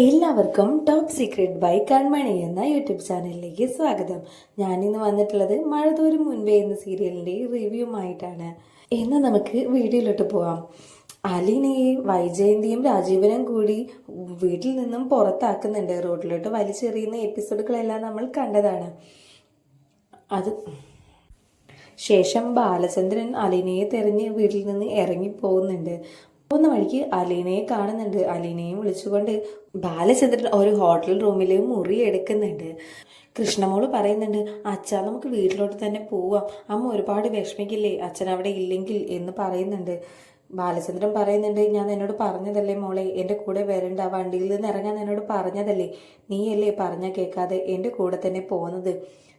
എല്ലാവർക്കും top secret by കൺമണി എന്ന YouTube ചാനലിലേക്ക് സ്വാഗതം. ഞാനിന്ന് വന്നിട്ടുള്ളത് മഴതോരും മുൻപേ എന്ന സീരിയലിന്റെ റിവ്യൂമായിട്ടാണ്. ഇന്ന് നമുക്ക് വീഡിയോയിലോട്ട് പോവാം. അലിനെയും വൈജയന്തിയും രാജീവനും കൂടി വീട്ടിൽ നിന്നും പുറത്താക്കുന്നുണ്ട്. റോഡിലോട്ട് വലിച്ചെറിയുന്ന എപ്പിസോഡുകളെല്ലാം നമ്മൾ കണ്ടതാണ്. അത് ശേഷം ബാലചന്ദ്രൻ അലിനയെ തെരഞ്ഞ് വീട്ടിൽ നിന്ന് ഇറങ്ങി പോകുന്നുണ്ട്. പോകുന്ന വഴിക്ക് അലീനയെ കാണുന്നുണ്ട്. അലീനയും വിളിച്ചുകൊണ്ട് ബാലചന്ദ്രൻ ഒരു ഹോട്ടൽ റൂമിൽ മുറി എടുക്കുന്നുണ്ട്. കൃഷ്ണമോൾ പറയുന്നുണ്ട് അച്ഛാ നമുക്ക് വീട്ടിലോട്ട് തന്നെ പോവാം. അമ്മ ഒരുപാട് വിഷമിക്കില്ലേ? അച്ഛൻ അവിടെ ഇല്ലെങ്കിൽ എന്ന് പറയുന്നുണ്ട്. ബാലചന്ദ്രൻ പറയുന്നുണ്ട് ഞാൻ എന്നോട് പറഞ്ഞതല്ലേ മോളെ? എന്റെ കൂടെ വരണ്ട. വണ്ടിയിൽ നിന്ന് ഇറങ്ങാൻ എന്നോട് പറഞ്ഞതല്ലേ? നീയല്ലേ പറഞ്ഞാൽ കേൾക്കാതെ എന്റെ കൂടെ തന്നെ പോകുന്നത്?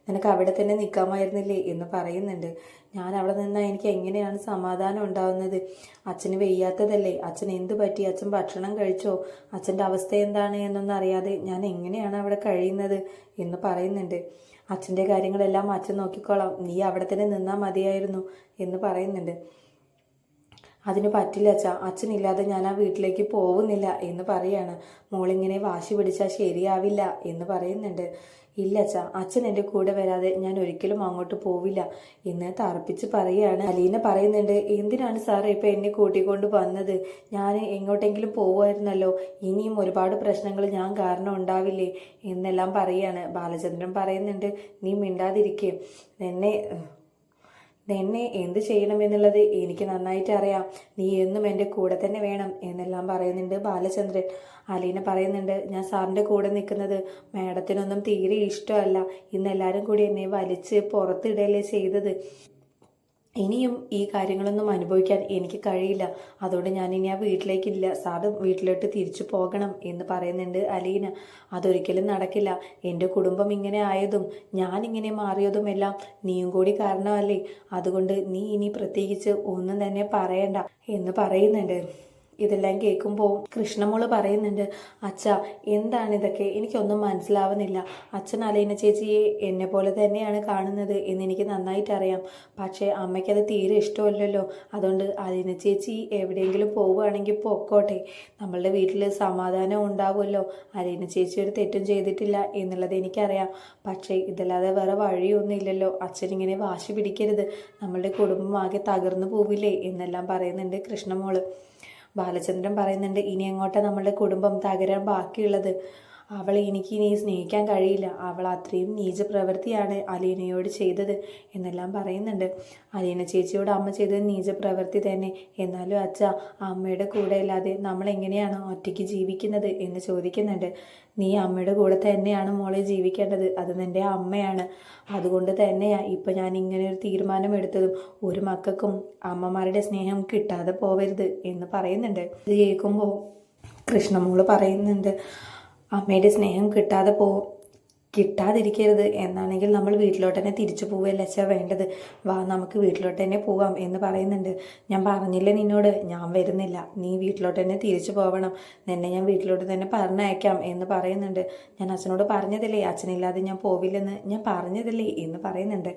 നിനക്ക് അവിടെ തന്നെ നിൽക്കാമായിരുന്നില്ലേ എന്ന് പറയുന്നുണ്ട്. ഞാൻ അവിടെ നിന്നാൽ എനിക്ക് എങ്ങനെയാണ് സമാധാനം ഉണ്ടാവുന്നത്? അച്ഛന് വെയ്യാത്തതല്ലേ? അച്ഛൻ എന്ത് പറ്റി? അച്ഛൻ ഭക്ഷണം കഴിച്ചോ? അച്ഛന്റെ അവസ്ഥ എന്താണ് എന്നൊന്നും അറിയാതെ ഞാൻ എങ്ങനെയാണ് അവിടെ കഴിയുന്നത് എന്ന് പറയുന്നുണ്ട്. അച്ഛന്റെ കാര്യങ്ങളെല്ലാം അച്ഛൻ നോക്കിക്കോളാം. നീ അവിടെ തന്നെ നിന്നാൽ മതിയായിരുന്നു എന്ന് പറയുന്നുണ്ട്. അതിന് പറ്റില്ല അച്ഛാ. അച്ഛനില്ലാതെ ഞാൻ ആ വീട്ടിലേക്ക് പോകുന്നില്ല എന്ന് പറയാണ്. മോളിങ്ങനെ വാശി പിടിച്ചാൽ ശരിയാവില്ല എന്ന് പറയുന്നുണ്ട്. ഇല്ല അച്ഛാ അച്ഛൻ എന്റെ കൂടെ വരാതെ ഞാൻ ഒരിക്കലും അങ്ങോട്ട് പോവില്ല. എന്ന് തറപ്പിച്ച് പറയുകയാണ്. അലീന പറയുന്നുണ്ട് എന്തിനാണ് സാറേ ഇപ്പം എന്നെ കൂട്ടിക്കൊണ്ട് വന്നത്? ഞാൻ എങ്ങോട്ടെങ്കിലും പോവുമായിരുന്നല്ലോ. ഇനിയും ഒരുപാട് പ്രശ്നങ്ങൾ ഞാൻ കാരണം ഉണ്ടാവില്ലേ? എന്നെല്ലാം പറയാണ് ബാലചന്ദ്രൻ പറയുന്നുണ്ട് നീ മിണ്ടാതിരിക്കേ. എന്നെ എന്നെ എന്ത് ചെയ്യണമെന്നുള്ളത് എനിക്ക് നന്നായിട്ട് അറിയാം. നീ എന്നും എന്റെ കൂടെ തന്നെ വേണം എന്നെല്ലാം പറയുന്നുണ്ട് ബാലചന്ദ്രൻ. അലീന പറയുന്നുണ്ട് ഞാൻ സാറിന്റെ കൂടെ നിൽക്കുന്നത്. മാഡത്തിനൊന്നും തീരെ ഇഷ്ടമല്ല. ഇന്ന് എല്ലാവരും കൂടി എന്നെ വലിച്ച് പുറത്തിടയല്ലേ ചെയ്തത്? ഇനിയും ഈ കാര്യങ്ങളൊന്നും അനുഭവിക്കാൻ എനിക്ക് കഴിയില്ല. അതുകൊണ്ട് ഞാൻ ഇനി ആ വീട്ടിലേക്കില്ല. സാറ് വീട്ടിലോട്ട് തിരിച്ചു പോകണം എന്ന് പറയുന്നുണ്ട് അലീന. അതൊരിക്കലും നടക്കില്ല. എന്റെ കുടുംബം ഇങ്ങനെ ആയതും ഞാൻ ഇങ്ങനെ മാറിയതും എല്ലാം നീയും കൂടി കാരണമല്ലേ? അതുകൊണ്ട് നീ ഇനി പ്രത്യേകിച്ച് ഒന്നും തന്നെ പറയണ്ട എന്ന് പറയുന്നുണ്ട്. ഇതെല്ലാം കേൾക്കുമ്പോൾ കൃഷ്ണമോൾ പറയുന്നുണ്ട് അച്ഛ എന്താണ് ഇതൊക്കെ? എനിക്കൊന്നും മനസ്സിലാവുന്നില്ല. അച്ഛൻ അലീന ചേച്ചിയെ എന്നെ പോലെ തന്നെയാണ് കാണുന്നത് എന്ന് എനിക്ക് നന്നായിട്ട് അറിയാം പക്ഷേ അമ്മയ്ക്കത് തീരെ ഇഷ്ടമല്ലല്ലോ. അതുകൊണ്ട് അലീന ചേച്ചി എവിടെയെങ്കിലും പോവുകയാണെങ്കിൽ പൊക്കോട്ടെ. നമ്മളുടെ വീട്ടിൽ സമാധാനം ഉണ്ടാവുമല്ലോ. അലീന ചേച്ചി ഒരു തെറ്റും ചെയ്തിട്ടില്ല എന്നുള്ളത് എനിക്കറിയാം. പക്ഷേ ഇതല്ലാതെ വേറെ വഴിയൊന്നുമില്ലല്ലോ. അച്ഛനിങ്ങനെ വാശി പിടിക്കരുത്. നമ്മളുടെ കുടുംബം ആകെ തകർന്നു പോവില്ലേ? എന്നെല്ലാം പറയുന്നുണ്ട് കൃഷ്ണമോൾ. ബാലചന്ദ്രൻ പറയുന്നുണ്ട് ഇനി അങ്ങോട്ട് നമ്മുടെ കുടുംബം തകരാൻ ബാക്കിയുള്ളത്? അവളെ എനിക്ക് ഇനി സ്നേഹിക്കാൻ കഴിയില്ല. അവൾ അത്രയും നീച പ്രവൃത്തിയാണ് അലീനയോട് ചെയ്തത് എന്നെല്ലാം പറയുന്നുണ്ട്. അലീന ചേച്ചിയോട് അമ്മ ചെയ്തത് നീച പ്രവൃത്തി തന്നെ. എന്നാലും അച്ഛ അമ്മയുടെ കൂടെ അല്ലാതെ നമ്മൾ എങ്ങനെയാണ് ഒറ്റയ്ക്ക് ജീവിക്കുന്നത് എന്ന് ചോദിക്കുന്നുണ്ട്. നീ അമ്മയുടെ കൂടെ തന്നെയാണ് മോളെ ജീവിക്കേണ്ടത്. അത് നിന്റെ അമ്മയാണ്. അതുകൊണ്ട് തന്നെയാണ് ഇപ്പം ഞാൻ ഇങ്ങനെ ഒരു തീരുമാനം എടുത്തതും ഒരു മക്കൾക്കും അമ്മമാരുടെ സ്നേഹം കിട്ടാതെ പോവരുത് എന്ന് പറയുന്നുണ്ട്. ഇത് കേൾക്കുമ്പോൾ കൃഷ്ണമോൾ പറയുന്നുണ്ട് അമ്മയുടെ സ്നേഹം കിട്ടാതെ പോ കിട്ടാതിരിക്കരുത്. എന്നാണെങ്കിൽ നമ്മൾ വീട്ടിലോട്ട് തന്നെ തിരിച്ചു പോവുകയല്ല അച്ഛാ വേണ്ടത്? വാ നമുക്ക് വീട്ടിലോട്ട് തന്നെ പോവാം എന്ന് പറയുന്നുണ്ട്. ഞാൻ പറഞ്ഞില്ല നിന്നോട്? ഞാൻ വരുന്നില്ല. നീ വീട്ടിലോട്ട് തന്നെ തിരിച്ചു പോവണം. നിന്നെ ഞാൻ വീട്ടിലോട്ട് തന്നെ പറഞ്ഞയക്കാം എന്ന് പറയുന്നുണ്ട്. ഞാൻ അച്ഛനോട് പറഞ്ഞതല്ലേ? അച്ഛനില്ലാതെ ഞാൻ പോവില്ലെന്ന് ഞാൻ പറഞ്ഞതല്ലേ എന്ന് പറയുന്നുണ്ട്.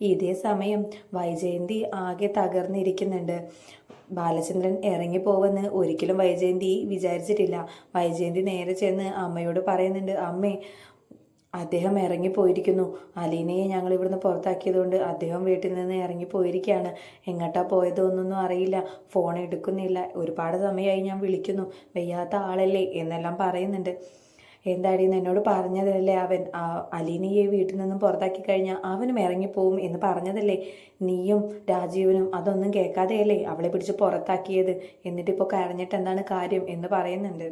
ഇതേ സമയം വൈജയന്തി ആകെ തകർന്നിരിക്കുന്നുണ്ട്. ബാലചന്ദ്രൻ ഇറങ്ങിപ്പോവെന്ന് ഒരിക്കലും വൈജയന്തി വിചാരിച്ചിട്ടില്ല. വൈജയന്തി നേരെ ചെന്ന് അമ്മയോട് പറയുന്നുണ്ട് അമ്മേ അദ്ദേഹം ഇറങ്ങിപ്പോയിരിക്കുന്നു അലീനയെ ഞങ്ങൾ ഇവിടുന്ന് പുറത്താക്കിയതുകൊണ്ട് അദ്ദേഹം വീട്ടിൽ നിന്ന് ഇറങ്ങിപ്പോയിരിക്കുകയാണ് എങ്ങോട്ടാ പോയതൊന്നൊന്നും അറിയില്ല. ഫോൺ എടുക്കുന്നില്ല. ഒരുപാട് സമയമായി ഞാൻ വിളിക്കുന്നു. വയ്യാത്ത ആളല്ലേ? എന്നെല്ലാം പറയുന്നുണ്ട്. എന്താടി എന്നോട് പറഞ്ഞതല്ലേ അവൻ? അലീനയെ വീട്ടിൽ നിന്നും പുറത്താക്കി കഴിഞ്ഞാൽ അവനും ഇറങ്ങിപ്പോവും എന്ന് പറഞ്ഞതല്ലേ? നീയും രാജീവനും അതൊന്നും കേൾക്കാതെയല്ലേ അവളെ പിടിച്ച് പുറത്താക്കിയത്? എന്നിട്ടിപ്പോൾ കരഞ്ഞിട്ട് എന്താണ് കാര്യം എന്ന് പറയുന്നുണ്ട്.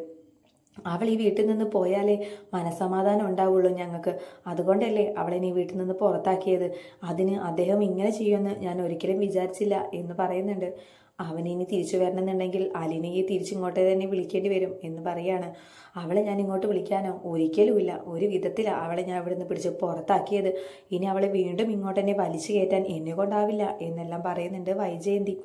അവൾ ഈ വീട്ടിൽ നിന്ന് പോയാലേ മനസമാധാനം ഉണ്ടാവുള്ളൂ ഞങ്ങൾക്ക്. അതുകൊണ്ടല്ലേ അവളെ നീ വീട്ടിൽ നിന്ന് പുറത്താക്കിയത്? അതിന് അദ്ദേഹം ഇങ്ങനെ ചെയ്യുമെന്ന് ഞാൻ ഒരിക്കലും വിചാരിച്ചില്ല എന്ന് പറയുന്നുണ്ട്. അവനിനി തിരിച്ചു വരണമെന്നുണ്ടെങ്കിൽ അലിനയെ തിരിച്ചിങ്ങോട്ടേ തന്നെ വിളിക്കേണ്ടി വരും എന്ന് പറയാണ്. അവളെ ഞാൻ ഇങ്ങോട്ട് വിളിക്കാനോ? ഒരിക്കലുമില്ല. ഒരു വിധത്തിലാണ് അവളെ ഞാൻ ഇവിടുന്ന് പിടിച്ച് പുറത്താക്കിയത്. ഇനി അവളെ വീണ്ടും ഇങ്ങോട്ട് തന്നെ വലിച്ചു കയറ്റാൻ എന്നെ കൊണ്ടാവില്ല എന്നെല്ലാം പറയുന്നുണ്ട് വൈജയന്തി.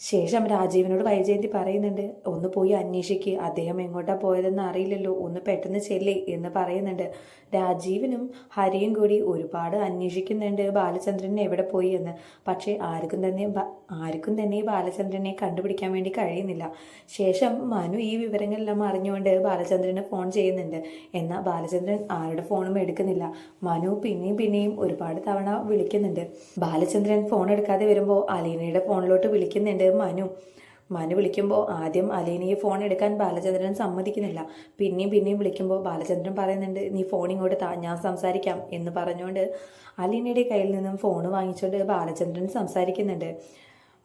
ശേഷം രാജീവിനോട് വൈജയന്തി പറയുന്നുണ്ട് ഒന്ന് പോയി അന്വേഷിക്ക് അദ്ദേഹം എങ്ങോട്ടാ പോയതെന്ന് അറിയില്ലല്ലോ ഒന്ന് പെട്ടെന്ന് ചെല്ലേ എന്ന് പറയുന്നുണ്ട്. രാജീവിനും ഹരിയും കൂടി ഒരുപാട് അന്വേഷിക്കുന്നുണ്ട് ബാലചന്ദ്രൻ എവിടെ പോയി എന്ന്. പക്ഷേ ആർക്കും തന്നെ ആർക്കും തന്നെ ബാലചന്ദ്രനെ കണ്ടുപിടിക്കാൻ വേണ്ടി കഴിയുന്നില്ല. ശേഷം മനു ഈ വിവരങ്ങളെല്ലാം അറിഞ്ഞുകൊണ്ട് ബാലചന്ദ്രനെ ഫോൺ ചെയ്യുന്നുണ്ട്. എന്നാൽ ബാലചന്ദ്രൻ ആരുടെ ഫോണും എടുക്കുന്നില്ല. മനു പിന്നെയും പിന്നെയും ഒരുപാട് തവണ വിളിക്കുന്നുണ്ട്. ബാലചന്ദ്രൻ ഫോൺ എടുക്കാതെ വരുമ്പോൾ അലീനയുടെ ഫോണിലോട്ട് വിളിക്കുന്നുണ്ട്. മനു. മനു വിളിക്കുമ്പോൾ ആദ്യം അലീനയെ ഫോൺ എടുക്കാൻ ബാലചന്ദ്രൻ സമ്മതിക്കുന്നില്ല. പിന്നെയും പിന്നെയും വിളിക്കുമ്പോൾ ബാലചന്ദ്രൻ പറയുന്നുണ്ട് നീ ഫോൺ ഇങ്ങോട്ട് താ ഞാൻ സംസാരിക്കാം എന്ന് പറഞ്ഞുകൊണ്ട് അലീനയുടെ കയ്യിൽ നിന്നും ഫോൺ വാങ്ങിച്ചുകൊണ്ട് ബാലചന്ദ്രൻ സംസാരിക്കുന്നുണ്ട്.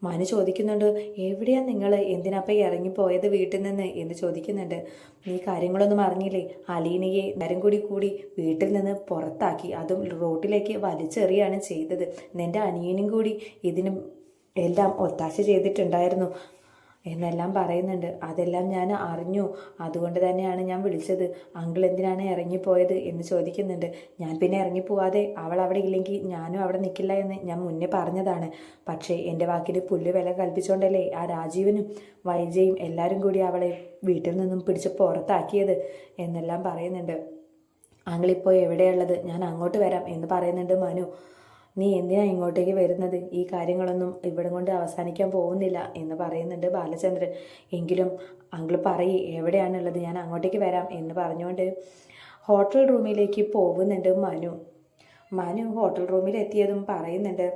മനു ചോദിക്കുന്നുണ്ട് എവിടെയാണ് നിങ്ങൾ എന്തിനാപ്പം ഇറങ്ങിപ്പോയത് വീട്ടിൽ നിന്ന്? എന്ന് ചോദിക്കുന്നുണ്ട്. നീ കാര്യങ്ങളൊന്നും അറിഞ്ഞില്ലേ? അലീനയെ നേരം കൂടി കൂടി വീട്ടിൽ നിന്ന് പുറത്താക്കി അതും റോട്ടിലേക്ക് വലിച്ചെറിയാണ് ചെയ്തത്. നിന്റെ അനിയനും കൂടി ഇതിന് എല്ലാം ഒത്താശ ചെയ്തിട്ടുണ്ടായിരുന്നു. എന്നെല്ലാം പറയുന്നുണ്ട്. അതെല്ലാം ഞാൻ അറിഞ്ഞു. അതുകൊണ്ട് തന്നെയാണ് ഞാൻ വിളിച്ചത്. അങ്കിൾ എന്തിനാണ് ഇറങ്ങിപ്പോയത് എന്ന് ചോദിക്കുന്നുണ്ട്. ഞാൻ പിന്നെ ഇറങ്ങിപ്പോവാതെ അവൾ അവിടെ ഇല്ലെങ്കിൽ ഞാനും അവിടെ നിൽക്കില്ല എന്ന് ഞാൻ മുന്നേ പറഞ്ഞതാണ്. പക്ഷേ എന്റെ വാക്കിന് പുല്ല് വില കൽപ്പിച്ചുകൊണ്ടല്ലേ ആ രാജീവനും വൈജയും എല്ലാവരും കൂടി അവളെ വീട്ടിൽ നിന്നും പിടിച്ച് പുറത്താക്കിയത് എന്നെല്ലാം പറയുന്നുണ്ട്. അങ്ങളിപ്പോൾ എവിടെയുള്ളത് ഞാൻ അങ്ങോട്ട് വരാം എന്ന് പറയുന്നുണ്ട് മനു. നീ എന്തിനാ ഇങ്ങോട്ടേക്ക് വരുന്നത്? ഈ കാര്യങ്ങളൊന്നും ഇവിടെ കൊണ്ട് അവസാനിക്കാൻ പോകുന്നില്ല എന്ന് പറയുന്നുണ്ട് ബാലചന്ദ്രൻ. എങ്കിലും അങ്കിൾ പറയ് എവിടെയാണുള്ളത്? ഞാൻ അങ്ങോട്ടേക്ക് വരാം എന്ന് പറഞ്ഞുകൊണ്ട് ഹോട്ടൽ റൂമിലേക്ക് പോകുന്നുണ്ട് മനു. മനു ഹോട്ടൽ റൂമിൽ എത്തിയതും പറയുന്നുണ്ട്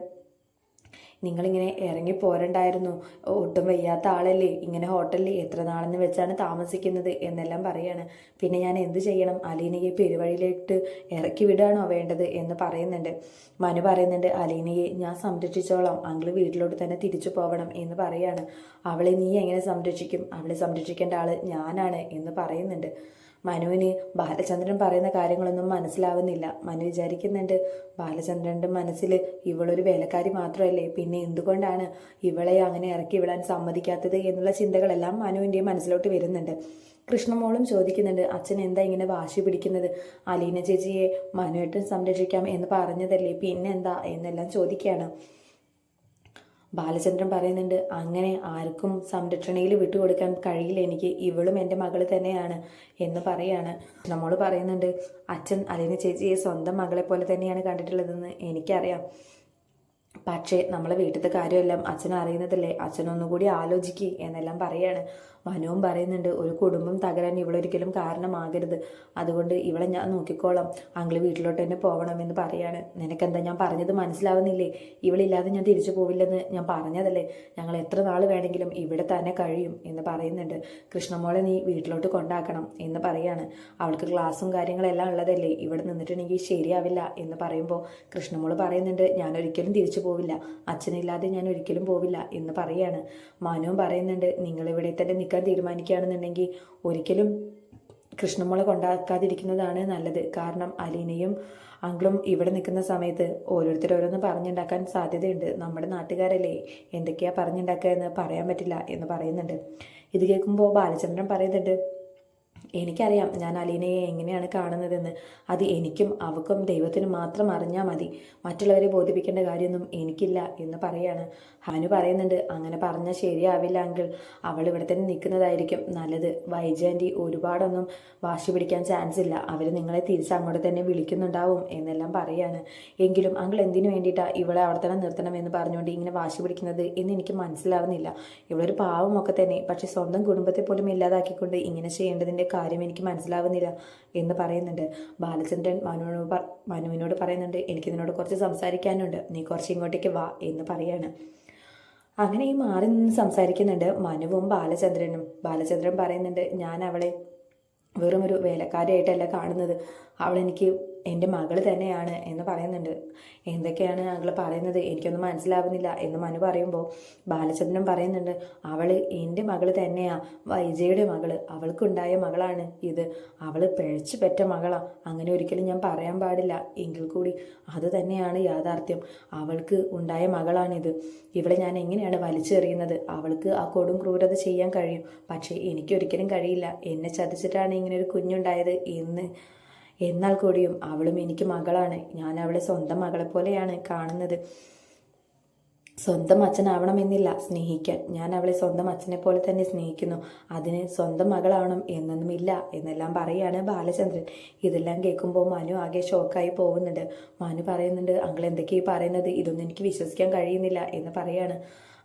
നിങ്ങളിങ്ങനെ ഇറങ്ങി പോരണ്ടായിരുന്നു. ഒട്ടും വയ്യാത്ത ആളല്ലേ? ഇങ്ങനെ ഹോട്ടലിൽ എത്ര നാളെന്ന് വെച്ചാണ് താമസിക്കുന്നത് എന്നെല്ലാം പറയാണ്. പിന്നെ ഞാൻ എന്ത് ചെയ്യണം? അലീനയെ പെരുവഴിയിലേക്ക് ഇറക്കി വിടുകയാണോ വേണ്ടത് എന്ന് പറയുന്നുണ്ട്. മനു പറയുന്നുണ്ട് അലീനയെ ഞാൻ സംരക്ഷിച്ചോളാം. അങ്കിൾ വീട്ടിലോട്ട് തന്നെ തിരിച്ചു പോവണം എന്ന് പറയാണ്. അവളെ നീ എങ്ങനെ സംരക്ഷിക്കും? അവളെ സംരക്ഷിക്കേണ്ട ആൾ ഞാനാണ് എന്ന് പറയുന്നുണ്ട്. മനുവിന് ബാലചന്ദ്രൻ പറയുന്ന കാര്യങ്ങളൊന്നും മനസ്സിലാവുന്നില്ല. മനു വിചാരിക്കുന്നുണ്ട് ബാലചന്ദ്രന്റെ മനസ്സിൽ ഇവളൊരു വേലക്കാരി മാത്രമല്ലേ? പിന്നെ എന്തുകൊണ്ടാണ് ഇവളെ അങ്ങനെ ഇറക്കി വിടാൻ സമ്മതിക്കാത്തത് എന്നുള്ള ചിന്തകളെല്ലാം മനുവിന്റെ മനസ്സിലോട്ട് വരുന്നുണ്ട്. കൃഷ്ണമോളും ചോദിക്കുന്നുണ്ട് അച്ഛൻ എന്താ ഇങ്ങനെ വാശി പിടിക്കുന്നത്? അലീന ചേച്ചിയെ മനുവേട്ടൻ സംരക്ഷിക്കാം എന്ന് പറഞ്ഞതല്ലേ? പിന്നെന്താ? എന്നെല്ലാം ചോദിക്കുകയാണ്. ബാലചന്ദ്രൻ പറയുന്നുണ്ട് അങ്ങനെ ആർക്കും സംരക്ഷണയിൽ വിട്ടുകൊടുക്കാൻ കഴിയില്ല. എനിക്ക് ഇവളും എന്റെ മകൾ തന്നെയാണ് എന്ന് പറയാണ്. നമ്മോട് പറയുന്നുണ്ട് അച്ഛൻ അലീന ചേച്ചിയെ സ്വന്തം മകളെ പോലെ തന്നെയാണ് കണ്ടിട്ടുള്ളതെന്ന് എനിക്കറിയാം. പക്ഷേ നമ്മളെ വീട്ടിലത്തെ കാര്യമെല്ലാം അച്ഛൻ അറിയുന്നതല്ലേ? അച്ഛനൊന്നുകൂടി ആലോചിക്കുക എന്നെല്ലാം പറയാണ്. മനുവും പറയുന്നുണ്ട് ഒരു കുടുംബം തകരാൻ ഇവളൊരിക്കലും കാരണമാകരുത്. അതുകൊണ്ട് ഇവളെ ഞാൻ നോക്കിക്കോളാം. അങ്കിൾ വീട്ടിലോട്ട് തന്നെ പോകണമെന്ന് പറയാണ്. നിനക്കെന്താ ഞാൻ പറഞ്ഞത് മനസ്സിലാവുന്നില്ലേ? ഇവളില്ലാതെ ഞാൻ തിരിച്ചു പോവില്ലെന്ന് ഞാൻ പറഞ്ഞതല്ലേ? ഞങ്ങൾ എത്ര നാൾ വേണമെങ്കിലും ഇവിടെ തന്നെ കഴിയും എന്ന് പറയുന്നുണ്ട്. കൃഷ്ണമോളെ നീ വീട്ടിലോട്ട് കൊണ്ടാക്കണം എന്ന് പറയാണ്. അവൾക്ക് ക്ലാസ്സും കാര്യങ്ങളെല്ലാം ഉള്ളതല്ലേ. ഇവിടെ നിന്നിട്ടുണ്ടെങ്കിൽ ശരിയാവില്ല എന്ന് പറയുമ്പോൾ കൃഷ്ണമോൾ പറയുന്നുണ്ട്. ഞാൻ ഒരിക്കലും തിരിച്ചു പോവില്ല. അച്ഛനില്ലാതെ ഞാൻ ഒരിക്കലും പോവില്ല എന്ന് പറയാണ്. മാനവും പറയുന്നുണ്ട്. നിങ്ങൾ ഇവിടെ തന്നെ നിൽക്കാൻ തീരുമാനിക്കുകയാണെന്നുണ്ടെങ്കിൽ ഒരിക്കലും കൃഷ്ണമുളക് കൊണ്ടാക്കാതിരിക്കുന്നതാണ് നല്ലത്. കാരണം അലീനയും അങ്കിളും ഇവിടെ നിൽക്കുന്ന സമയത്ത് ഓരോരുത്തർ ഓരോന്ന് പറഞ്ഞുണ്ടാക്കാൻ സാധ്യതയുണ്ട്. നമ്മുടെ നാട്ടുകാരല്ലേ എന്തൊക്കെയാ പറഞ്ഞുണ്ടാക്കുക എന്ന് പറയാൻ പറ്റില്ല എന്ന് പറയുന്നുണ്ട്. ഇത് കേൾക്കുമ്പോൾ ബാലചന്ദ്രൻ പറയുന്നുണ്ട് എനിക്കറിയാം ഞാൻ അലീനയെ എങ്ങനെയാണ് കാണുന്നതെന്ന്. അത് എനിക്കും അവക്കും ദൈവത്തിനും മാത്രം അറിഞ്ഞാൽ മതി. മറ്റുള്ളവരെ ബോധിപ്പിക്കേണ്ട കാര്യമൊന്നും എനിക്കില്ല എന്ന് പറയാണ്. ഹനു പറയുന്നുണ്ട് അങ്ങനെ പറഞ്ഞാൽ ശരിയാവില്ല അങ്കിൾ. അവൾ ഇവിടെ തന്നെ നിൽക്കുന്നതായിരിക്കും നല്ലത്. വൈജയന്റി ഒരുപാടൊന്നും വാശി പിടിക്കാൻ ചാൻസ് ഇല്ല. അവർ നിങ്ങളെ തിരിച്ച് അങ്ങോട്ട് തന്നെ വിളിക്കുന്നുണ്ടാവും എന്നെല്ലാം പറയാണ്. എങ്കിലും അങ്കിൾ എന്തിനു വേണ്ടിയിട്ടാണ് ഇവളെ അവിടെ തന്നെ നിർത്തണം എന്ന് പറഞ്ഞുകൊണ്ട് ഇങ്ങനെ വാശി പിടിക്കുന്നത് എന്ന് എനിക്ക് മനസ്സിലാവുന്നില്ല. ഇവളൊരു പാവമൊക്കെ തന്നെ. പക്ഷെ സ്വന്തം കുടുംബത്തെ പോലും ഇല്ലാതാക്കിക്കൊണ്ട് ഇങ്ങനെ ചെയ്യേണ്ടതിന്റെ കാര്യം എനിക്ക് മനസ്സിലാവുന്നില്ല എന്ന് പറയുന്നുണ്ട്. ബാലചന്ദ്രൻ മനുവിനോട് മനുവിനോട് പറയുന്നുണ്ട് എനിക്ക് നിന്നോട് കുറച്ച് സംസാരിക്കാനുണ്ട്. നീ കുറച്ച് ഇങ്ങോട്ടേക്ക് വാ എന്ന് പറയാണ്. അങ്ങനെ ഈ മാറി നിന്ന് സംസാരിക്കുന്നുണ്ട് മനുവും ബാലചന്ദ്രനും. ബാലചന്ദ്രൻ പറയുന്നുണ്ട് ഞാൻ അവളെ വെറും ഒരു വേലക്കാരിയായിട്ടല്ല കാണുന്നത്. അവൾ എനിക്ക് എന്റെ മകൾ തന്നെയാണ് എന്ന് പറയുന്നുണ്ട്. എന്തൊക്കെയാണ് അങ്ങൾ പറയുന്നത്? എനിക്കൊന്നും മനസ്സിലാവുന്നില്ല എന്ന് മനു പറയുമ്പോൾ ബാലചന്ദ്രൻ പറയുന്നുണ്ട് അവൾ എന്റെ മകൾ തന്നെയാണ് വൈജയുടെ മകൾ അവൾക്കുണ്ടായ മകളാണ് ഇത്. അവൾ പിഴച്ചു പെറ്റ മകളാണ് അങ്ങനെ ഒരിക്കലും ഞാൻ പറയാൻ പാടില്ല. എങ്കിൽ കൂടി അത് തന്നെയാണ് യാഥാർത്ഥ്യം. അവൾക്ക് ഉണ്ടായ മകളാണിത്. ഇവിടെ ഞാൻ എങ്ങനെയാണ് വലിച്ചെറിയുന്നത്? അവൾക്ക് ആ കൊടും ക്രൂരത ചെയ്യാൻ കഴിയും. പക്ഷേ എനിക്കൊരിക്കലും കഴിയില്ല. എന്നെ ചതിച്ചിട്ടാണ് ഇങ്ങനെ ഒരു കുഞ്ഞുണ്ടായത് എന്ന് എന്നാൽ കൂടിയും അവളും എനിക്ക് മകളാണ്. ഞാൻ അവളെ സ്വന്തം മകളെ പോലെയാണ് കാണുന്നത്. സ്വന്തം അച്ഛനാവണമെന്നില്ല സ്നേഹിക്കാൻ. ഞാൻ അവളെ സ്വന്തം അച്ഛനെ പോലെ തന്നെ സ്നേഹിക്കുന്നു. അതിന് സ്വന്തം മകളാവണം എന്നൊന്നുമില്ല എന്നെല്ലാം പറയാണ് ബാലചന്ദ്രൻ. ഇതെല്ലാം കേൾക്കുമ്പോൾ മനു ആകെ ഷോക്കായി പോകുന്നുണ്ട്. മനു പറയുന്നുണ്ട് അങ്കിൾ എന്തൊക്കെയായി പറയുന്നത്? ഇതൊന്നും എനിക്ക് വിശ്വസിക്കാൻ കഴിയുന്നില്ല എന്ന് പറയാണ്.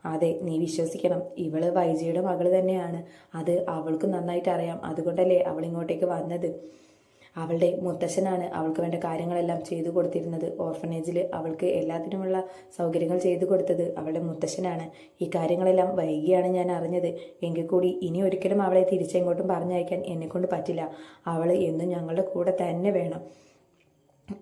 അതെ നീ വിശ്വസിക്കണം. ഇവൾ വൈജിയുടെ മകൾ തന്നെയാണ്. അത് അവൾക്ക് നന്നായിട്ട് അറിയാം. അതുകൊണ്ടല്ലേ അവൾ ഇങ്ങോട്ടേക്ക് വന്നത്? അവളുടെ മുത്തശ്ശനാണ് അവൾക്ക് വേണ്ട കാര്യങ്ങളെല്ലാം ചെയ്തു കൊടുത്തിരുന്നത്. ഓർഫനേജിൽ അവൾക്ക് എല്ലാത്തിനുമുള്ള സൗകര്യങ്ങൾ ചെയ്തു കൊടുത്തത് അവളുടെ മുത്തശ്ശനാണ് ഈ കാര്യങ്ങളെല്ലാം വൈകിയാണ് ഞാൻ അറിഞ്ഞത്. എങ്കിൽ കൂടി ഇനി ഒരിക്കലും അവളെ തിരിച്ചെങ്ങോട്ടും പറഞ്ഞയക്കാൻ എന്നെക്കൊണ്ട് പറ്റില്ല. അവൾ എന്നും ഞങ്ങളുടെ കൂടെ തന്നെ വേണം.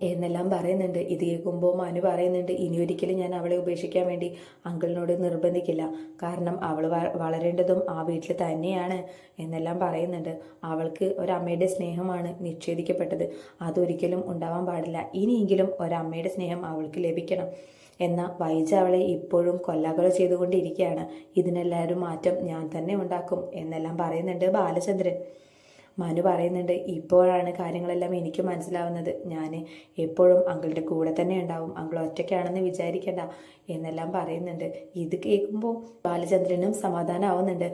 എന്നെല്ലാം പറയുന്നുണ്ട്. ഇത് കേൾക്കുമ്പോൾ മനു പറയുന്നുണ്ട് ഇനി ഒരിക്കലും ഞാൻ അവളെ ഉപേക്ഷിക്കാൻ വേണ്ടി അങ്കിളിനോട് നിർബന്ധിക്കില്ല. കാരണം അവൾ വളരേണ്ടതും ആ വീട്ടിൽ തന്നെയാണ് എന്നെല്ലാം പറയുന്നുണ്ട്. അവൾക്ക് ഒരമ്മയുടെ സ്നേഹമാണ് നിഷേധിക്കപ്പെട്ടത്. അതൊരിക്കലും ഉണ്ടാവാൻ പാടില്ല. ഇനിയെങ്കിലും ഒരമ്മയുടെ സ്നേഹം അവൾക്ക് ലഭിക്കണം. എന്നാൽ വൈജ അവളെ ഇപ്പോഴും കൊല്ലാകൊല ചെയ്തുകൊണ്ടിരിക്കുകയാണ്. ഇതിനെല്ലാവരും മാറ്റം ഞാൻ തന്നെ ഉണ്ടാക്കും എന്നെല്ലാം പറയുന്നുണ്ട് ബാലചന്ദ്രൻ. മനു പറയുന്നുണ്ട് ഇപ്പോഴാണ് കാര്യങ്ങളെല്ലാം എനിക്ക് മനസ്സിലാവുന്നത്. ഞാൻ എപ്പോഴും അങ്കിളുടെ കൂടെ തന്നെ ഉണ്ടാവും. അങ്കിൾ ഒറ്റയ്ക്കാണെന്ന് വിചാരിക്കണ്ട എന്നെല്ലാം പറയുന്നുണ്ട്. ഇത് കേൾക്കുമ്പോൾ ബാലചന്ദ്രനും സമാധാനമാവുന്നുണ്ട്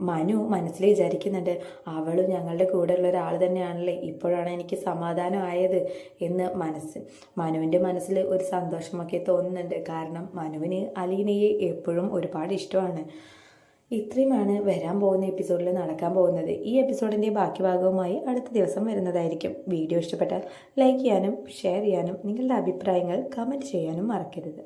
മനു മനസ്സിൽ വിചാരിക്കുന്നുണ്ട് അവളും ഞങ്ങളുടെ കൂടെയുള്ള ഒരാൾ തന്നെയാണല്ലേ. ഇപ്പോഴാണ് എനിക്ക് സമാധാനമായത് എന്ന് മനസ്സ് മനുവിന്റെ മനസ്സിൽ ഒരു സന്തോഷമൊക്കെ തോന്നുന്നുണ്ട്. കാരണം മനുവിന് അലീനയെ എപ്പോഴും ഒരുപാട് ഇഷ്ടമാണ്. ഇത്രയുമാണ് വരാൻ പോകുന്ന എപ്പിസോഡിൽ നടക്കാൻ പോകുന്നത്. ഈ എപ്പിസോഡിന്റെ ബാക്കി ഭാഗവുമായി അടുത്ത ദിവസം വരുന്നതായിരിക്കും. വീഡിയോ ഇഷ്ടപ്പെട്ടാൽ ലൈക്ക് ചെയ്യാനും ഷെയർ ചെയ്യാനും നിങ്ങളുടെ അഭിപ്രായങ്ങൾ കമന്റ് ചെയ്യാനും മറക്കരുത്.